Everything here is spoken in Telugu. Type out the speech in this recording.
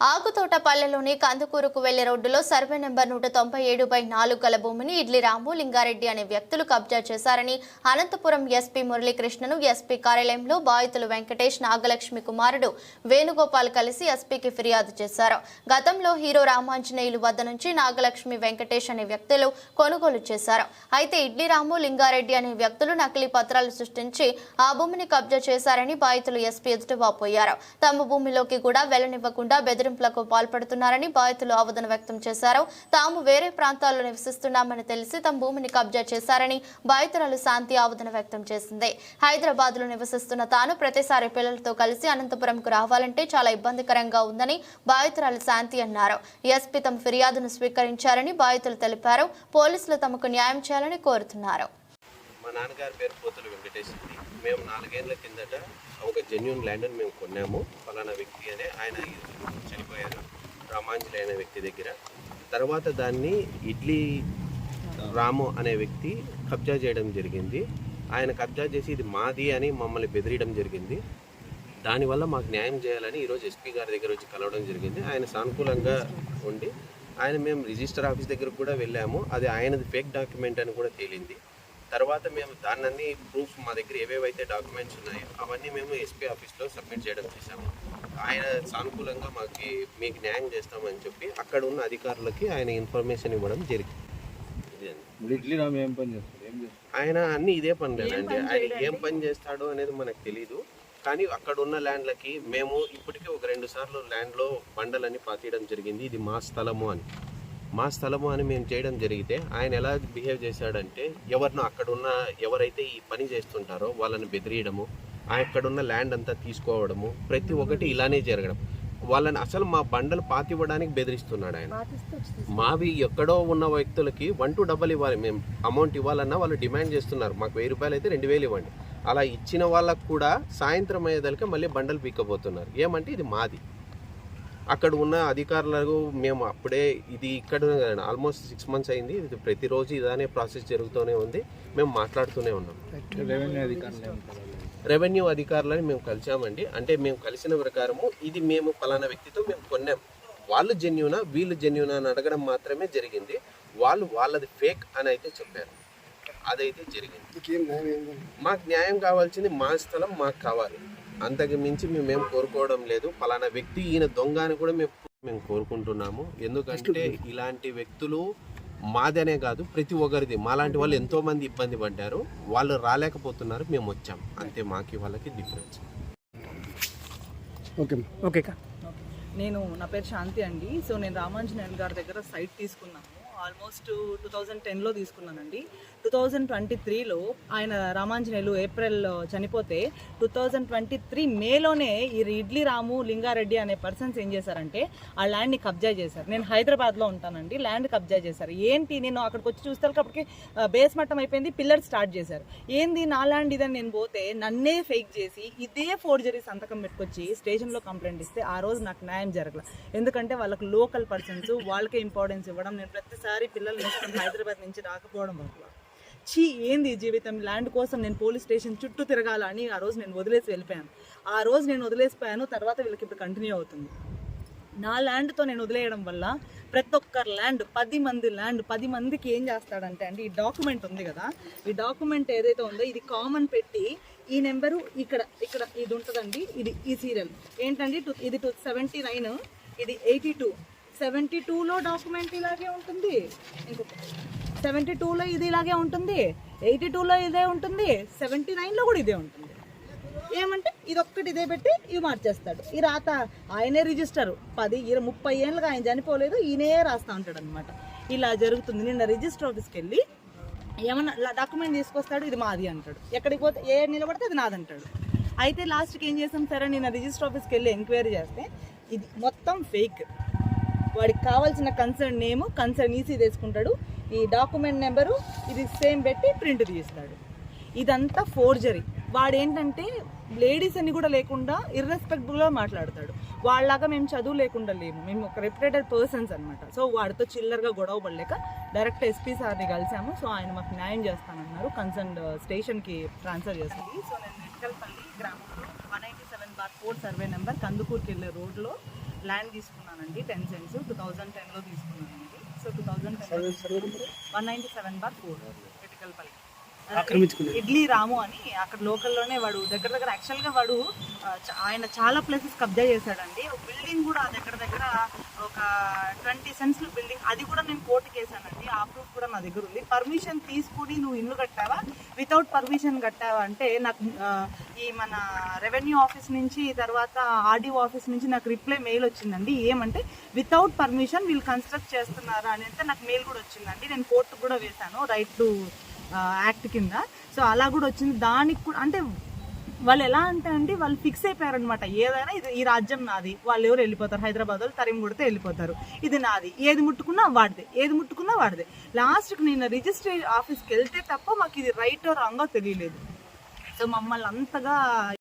ఆకుతోటపల్లెలోని కందుకూరుకు వెళ్ళే రోడ్డులో సర్వే నెంబర్ నూట తొంభై ఏడు బై నాలుగు గల భూమిని ఇడ్లీ రాము లింగారెడ్డి అనే వ్యక్తులు కబ్జా చేశారని అనంతపురం ఎస్పీ మురళీకృష్ణను ఎస్పీ కార్యాలయంలో బాధితులు వెంకటేష్ నాగలక్ష్మి కుమారుడు వేణుగోపాల్ కలిసి ఎస్పీకి ఫిర్యాదు చేశారు. గతంలో హీరో రామాంజనేయులు వద్ద నుంచి నాగలక్ష్మి వెంకటేష్ అనే వ్యక్తులు కొనుగోలు చేశారు. అయితే ఇడ్లీ రాము లింగారెడ్డి అనే వ్యక్తులు నకిలీ పత్రాలు సృష్టించి ఆ భూమిని కబ్జా చేశారని బాధితులు ఎస్పీ ఎదుట వాపోయారు. తమ భూమిలోకి కూడా వెళ్ళనివ్వకుండా బెదిరింపులకు పాల్పడుతున్నారని బాధితులు ఆవేదన వ్యక్తం చేశారు. తాము వేరే ప్రాంతాల్లో నివసిస్తున్నామని తెలిసి తమ భూమిని కబ్జా చేశారని బాధితురాలు శాంతి ఆవేదన వ్యక్తం చేసింది. హైదరాబాద్లో నివసిస్తున్న తాను ప్రతిసారి పిల్లలతో కలిసి అనంతపురంకు రావాలంటే చాలా ఇబ్బందికరంగా ఉందని బాధితురాలు శాంతి అన్నారు. ఎస్పీ తమ ఫిర్యాదును స్వీకరించారని బాధితులు తెలిపారు. పోలీసులు తమకు న్యాయం చేయాలని కోరుతున్నారు. మా నాన్నగారి పేరు పోతులు వెంకటేష్ మేము నాలుగేళ్ళ కిందట ఒక జెన్యున్ ల్యాండ్ని మేము కొన్నాము. ఫలానా వ్యక్తి అనే ఆయన చనిపోయారు. రామాంజలి అనే వ్యక్తి దగ్గర. తర్వాత దాన్ని ఇడ్లీ రాము అనే వ్యక్తి కబ్జా చేయడం జరిగింది. ఆయన కబ్జా చేసి ఇది మాది అని మమ్మల్ని బెదిరియడం జరిగింది. దానివల్ల మాకు న్యాయం చేయాలని ఈరోజు ఎస్పీ గారి దగ్గర వచ్చి కలవడం జరిగింది. ఆయన సానుకూలంగా ఉండి ఆయన మేము రిజిస్టర్ ఆఫీస్ దగ్గరకు కూడా వెళ్ళాము. అది ఆయనది ఫేక్ డాక్యుమెంట్ అని కూడా తేలింది. తర్వాత మేము దాన్ని ప్రూఫ్ మా దగ్గర ఏవేవైతే డాక్యుమెంట్స్ ఉన్నాయో అవన్నీ మేము ఎస్పీ ఆఫీస్లో సబ్మిట్ చేయడం చేశాము. ఆయన సానుకూలంగా మాకు మీకు న్యాయం చేస్తామని చెప్పి అక్కడ ఉన్న అధికారులకి ఆయన ఇన్ఫర్మేషన్ ఇవ్వడం జరిగింది. ఆయన అన్ని ఇదే పనులేనండి. ఆయన ఏం పని చేస్తాడో అనేది మనకు తెలియదు కానీ అక్కడ ఉన్న ల్యాండ్లకి మేము ఇప్పటికే ఒక రెండు సార్లు ల్యాండ్లో బండలని పాతీయడం జరిగింది. ఇది మా స్థలము అని. మా స్థలము అని మేము చేయడం జరిగితే ఆయన ఎలా బిహేవ్ చేశాడంటే ఎవరినో అక్కడున్న ఎవరైతే ఈ పని చేస్తుంటారో వాళ్ళని బెదిరియడము ఆ అక్కడ ల్యాండ్ అంతా తీసుకోవడము ప్రతి ఒక్కటి ఇలానే జరగడం. వాళ్ళని అసలు మా బండలు పాతివ్వడానికి బెదిరిస్తున్నాడు ఆయన. మావి ఎక్కడో ఉన్న వ్యక్తులకి వన్ టు డబల్ ఇవ్వాలి. మేము అమౌంట్ ఇవ్వాలన్నా వాళ్ళు డిమాండ్ చేస్తున్నారు. మాకు వెయ్యి రూపాయలు అయితే రెండు వేలు ఇవ్వండి. అలా ఇచ్చిన వాళ్ళకు కూడా సాయంత్రం అయ్యేదలికే మళ్ళీ బండలు పీక్కపోతున్నారు. ఏమంటే ఇది మాది. అక్కడ ఉన్న అధికారులకు మేము అప్పుడే ఇది ఇక్కడ ఆల్మోస్ట్ సిక్స్ మంత్స్ అయింది. ఇది ప్రతిరోజు ఇదానే ప్రాసెస్ జరుగుతూనే ఉంది. మేము మాట్లాడుతూనే ఉన్నాం. రెవెన్యూ అధికారులని మేము కలిసామండి. అంటే మేము కలిసిన ప్రకారము ఇది మేము ఫలానా వ్యక్తితో మేము కొన్నాం. వాళ్ళు జెన్యునా వీళ్ళు జెన్యునా అని అడగడం మాత్రమే జరిగింది. వాళ్ళు వాళ్ళది ఫేక్ అని అయితే చెప్పారు. అదైతే జరిగింది. మాకు న్యాయం కావాల్సింది మా స్థలం మాకు కావాలి. అంతకు మించి మేమేం కోరుకోవడం లేదు. ఫలానా వ్యక్తి ఈయన దొంగ అని కూడా మేము మేము కోరుకుంటున్నాము. ఎందుకంటే ఇలాంటి వ్యక్తులు మాదనే కాదు ప్రతి ఒక్కరిది. మాలాంటి వాళ్ళు ఎంతో మంది ఇబ్బంది పడ్డారు. వాళ్ళు రాలేకపోతున్నారు. మేము వచ్చాం. అంతే మాకి వాళ్ళకి డిఫరెన్స్ ఓకే ఓకే నేను నా పేరు శాంతి అండి. సో నేను రామాంజనేయులు గారి దగ్గర సైట్ తీసుకున్నాను. ఆల్మోస్ట్ టూ థౌజండ్ టెన్లో తీసుకున్నానండి. టూ థౌజండ్ ట్వంటీ త్రీలో ఆయన రామాంజనేయులు ఏప్రిల్లో చనిపోతే టూ థౌజండ్ ట్వంటీ త్రీ మేలోనే ఈ ఇడ్లీ రాము లింగారెడ్డి అనే పర్సన్స్ ఏం చేశారంటే ఆ ల్యాండ్ని కబ్జా చేశారు. నేను హైదరాబాద్లో ఉంటానండి ల్యాండ్ కబ్జా చేశారు. ఏంటి నేను అక్కడికి వచ్చి చూస్తే అప్పటికి బేస్ మట్టం అయిపోయింది పిల్లర్ స్టార్ట్ చేశారు. ఏంది నా ల్యాండ్ ఇదని నేను పోతే నన్నే ఫేక్ చేసి ఇదే ఫోర్జరీ సంతకం పెట్టుకొచ్చి స్టేషన్లో కంప్లైంట్ ఇస్తే ఆ రోజు నాకు న్యాయం జరగల. ఎందుకంటే వాళ్ళకి లోకల్ పర్సన్స్ వాళ్ళకే ఇంపార్టెన్స్ ఇవ్వడం నేను ప్రతిసారి పిల్లలు నేర్చుకుని హైదరాబాద్ నుంచి రాకపోవడం వల్ల. చీ ఏంది జీవితం? ల్యాండ్ కోసం నేను పోలీస్ స్టేషన్ చుట్టూ తిరగాలని ఆ రోజు నేను వదిలేసి వెళ్ళిపోయాను. ఆ రోజు నేను వదిలేసిపోయాను తర్వాత వీళ్ళకి ఇప్పుడు కంటిన్యూ అవుతుంది. నా ల్యాండ్తో నేను వదిలేయడం వల్ల ప్రతి ఒక్కరి ల్యాండ్ పది మంది ల్యాండ్ పది మందికి ఏం చేస్తాడంటే అండి ఈ డాక్యుమెంట్ ఉంది కదా ఈ డాక్యుమెంట్ ఏదైతే ఉందో ఇది కామన్ పెట్టి ఈ నెంబరు ఇక్కడ ఇక్కడ ఇది ఉంటుందండి ఇది ఈ సీరియల్. ఏంటండి టూ ఇది టూ సెవెంటీ నైన్ ఇది ఎయిటీ టూ. సెవెంటీ టూలో డాక్యుమెంట్ ఇలాగే ఉంటుంది. ఇంకొక సెవెంటీ టూలో ఇది ఇలాగే ఉంటుంది. ఎయిటీ టూలో ఇదే ఉంటుంది. సెవెంటీ నైన్లో కూడా ఇదే ఉంటుంది. ఏమంటే ఇది ఒక్కటి ఇదే పెట్టి ఇవి మార్చేస్తాడు. ఈ రాత ఆయనే రిజిస్టర్. పది ఇరవై ముప్పై ఏళ్ళుగా ఆయన చనిపోలేదు. ఈయనే రాస్తా ఉంటాడు అనమాట ఇలా జరుగుతుంది. నిన్న రిజిస్టర్ ఆఫీస్కి వెళ్ళి ఏమన్నా డాక్యుమెంట్ తీసుకొస్తాడు ఇది మాది అంటాడు. ఎక్కడికి పోతే ఏ నిలబడితే అది నాదంటాడు. అయితే లాస్ట్కి ఏం చేసాం సరే నిన్న రిజిస్టర్ ఆఫీస్కి వెళ్ళి ఎంక్వైరీ చేస్తే ఇది మొత్తం ఫేక్. వాడికి కావాల్సిన కన్సర్న్ నేమ్ కన్సర్న్ ఈసీ తీసుకుంటాడు ఈ డాక్యుమెంట్ నెంబరు ఇది సేమ్ పెట్టి ప్రింట్ తీస్తాడు. ఇదంతా ఫోర్జరీ వాడు ఏంటంటే లేడీస్ అని కూడా లేకుండా ఇర్రెస్పెక్టబుల్గా మాట్లాడతాడు. వాళ్ళలాగా మేము చదువు లేకుండా లేము. మేము ఒక రెప్యుటేటెడ్ పర్సన్స్ అనమాట సో వాడితో చిల్లరగా గొడవ పడలేక డైరెక్ట్ ఎస్పీ సార్ని కలిసాము. సో ఆయన మాకు న్యాయం చేస్తానన్నారు. కన్సర్న్ స్టేషన్కి ట్రాన్స్ఫర్ చేస్తుంది. సో నేను నెట్కల్పల్లి గ్రామంలో one eighty seven bar four survey number కందుకూరుకి వెళ్ళే రోడ్లో ల్యాండ్ తీసుకున్నానండి టెన్ సెంట్స్ టూ థౌజండ్ టెన్లో తీసుకున్నానండి. So two thousand ten one ninety seven bar four పల్లి. ఇడ్లీ రాము అని అక్కడ లోకల్లోనే వాడు దగ్గర దగ్గర యాక్చువల్గా వాడు ఆయన చాలా ప్లేసెస్ కబ్జా చేశాడండి. ఒక బిల్డింగ్ కూడా దగ్గర దగ్గర ఒక ట్వంటీ సెంట్స్ బిల్డింగ్ అది కూడా నేను కోర్టుకి వేసానండి ఆ ప్రూఫ్ కూడా నా దగ్గర ఉంది. పర్మిషన్ తీసుకుని నువ్వు ఇల్లు కట్టావా? వితౌట్ పర్మిషన్ కట్టావా అంటే నాకు ఈ మన రెవెన్యూ ఆఫీస్ నుంచి తర్వాత ఆర్డీఓ ఆఫీస్ నుంచి నాకు రిప్లై మెయిల్ వచ్చిందండి. ఏమంటే వితౌట్ పర్మిషన్ వీళ్ళు కన్స్ట్రక్ట్ చేస్తున్నారా? అని అయితే నాకు మెయిల్ కూడా వచ్చిందండి. నేను కోర్టుకు కూడా వేశాను. రైట్ టు యాక్ట్ కింద. సో అలా కూడా వచ్చింది. దానికి కూడా అంటే వాళ్ళు ఎలా అంటే అండి వాళ్ళు ఫిక్స్ అయిపోయారనమాట ఏదైనా ఇది ఈ రాజ్యం నాది. వాళ్ళు ఎవరు వెళ్ళిపోతారు? హైదరాబాద్ వాళ్ళు తరిమి కొడితే వెళ్ళిపోతారు. ఇది నాది. ఏది ముట్టుకున్నా వాడిదే. ఏది ముట్టుకున్నా వాడిదే. లాస్ట్కి నేను రిజిస్ట్రీ ఆఫీస్కి వెళ్తే తప్ప మాకు ఇది రైట్ రాంగో తెలియలేదు. సో మమ్మల్ని అంతగా